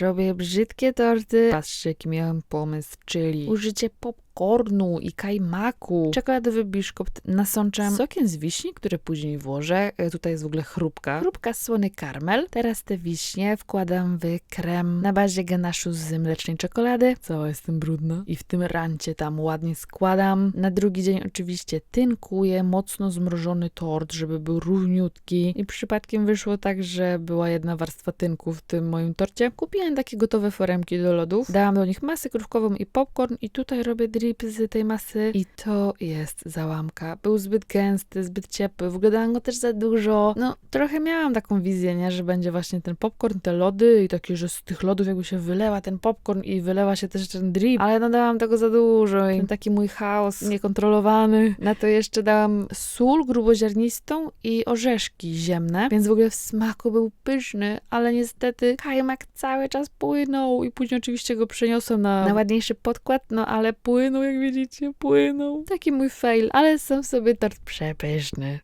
Robię brzydkie torty. Patrzcie, jaki miałem pomysł, czyli użycie popcornu i kajmaku, czekoladowy biszkopt nasączam sokiem z wiśni, który później włożę. E, Tutaj jest w ogóle chrupka. Chrupka słony karmel. Teraz te wiśnie wkładam w krem na bazie ganaszu z mlecznej czekolady. Cała jestem brudna. I w tym rancie tam ładnie składam. Na drugi dzień oczywiście tynkuję mocno zmrożony tort, żeby był równiutki. I przypadkiem wyszło tak, że była jedna warstwa tynku w tym moim torcie. Kupiłem takie gotowe foremki do lodów. Dałam do nich masę krówkową i popcorn i tutaj robię drip z tej masy i to jest załamka. Był zbyt gęsty, zbyt ciepły, w ogóle dałam go też za dużo. No, trochę miałam taką wizję, nie, że będzie właśnie ten popcorn, te lody i takie, że z tych lodów jakby się wylewa ten popcorn i wylewa się też ten drip, ale no dałam tego za dużo i ten taki mój chaos niekontrolowany. Na to jeszcze dałam sól gruboziarnistą i orzeszki ziemne, więc w ogóle w smaku był pyszny, ale niestety kajmak cały czas płynął i później oczywiście go przeniosłem na, na ładniejszy podkład, no ale płynął, jak widzicie, płynął. Taki mój fail, ale sam sobie tort przepyszny.